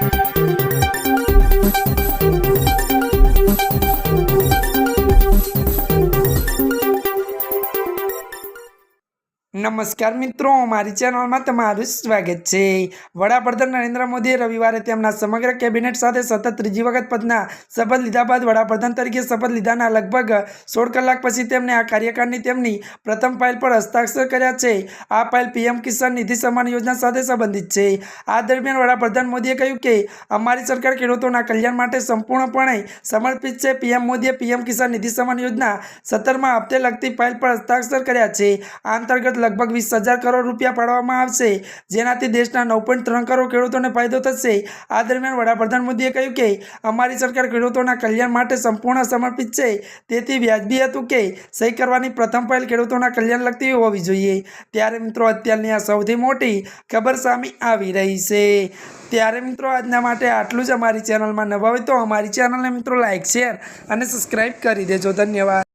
Thank you. નમસ્કાર મિત્રો, મારી ચેનલમાં તમારું સ્વાગત છે. વડાપ્રધાન નરેન્દ્ર મોદીએ રવિવારે તેમના સમગ્ર કેબિનેટ સાથે સતત ત્રીજી વખત પદના શપથ લીધા બાદ વડાપ્રધાન તરીકે શપથ લીધાના લગભગ સોળ કલાક પછી તેમણે આ કાર્યકાળની તેમની પ્રથમ ફાઇલ પર હસ્તાક્ષર કર્યા છે. આ ફાઇલ પીએમ કિસાન નિધિ સન્માન યોજના સાથે સંબંધિત છે. આ દરમિયાન વડાપ્રધાન મોદીએ કહ્યું કે, અમારી સરકાર ખેડૂતોના કલ્યાણ માટે સંપૂર્ણપણે સમર્પિત છે. પીએમ મોદીએ પીએમ કિસાન નિધિ સમાન યોજના સત્તરમાં હપ્તે લગતી ફાઇલ પર હસ્તાક્ષર કર્યા છે. આ અંતર્ગત લગભગ વીસ હજાર કરોડ રૂપિયા પાડવામાં આવશે. જેનાથી દેશના નવ પોઈન્ટ ત્રણ કરોડ ખેડૂતોને ફાયદો થશે. આ દરમિયાન વડાપ્રધાન મોદીએ કહ્યું કે, અમારી સરકાર ખેડૂતોના કલ્યાણ માટે સંપૂર્ણ સમર્પિત છે. તેથી વ્યાજબી હતું કે, સહી કરવાની પ્રથમ પહેલ ખેડૂતોના કલ્યાણ લગતી હોવી જોઈએ. ત્યારે મિત્રો, અત્યારની આ સૌથી મોટી ખબર સામે આવી રહી છે. ત્યારે મિત્રો, આજના માટે આટલું જ અમારી ચેનલમાં નવા હોય તો અમારી ચેનલને મિત્રો લાઇક શેર અને સબસ્ક્રાઈબ કરી દેજો. ધન્યવાદ.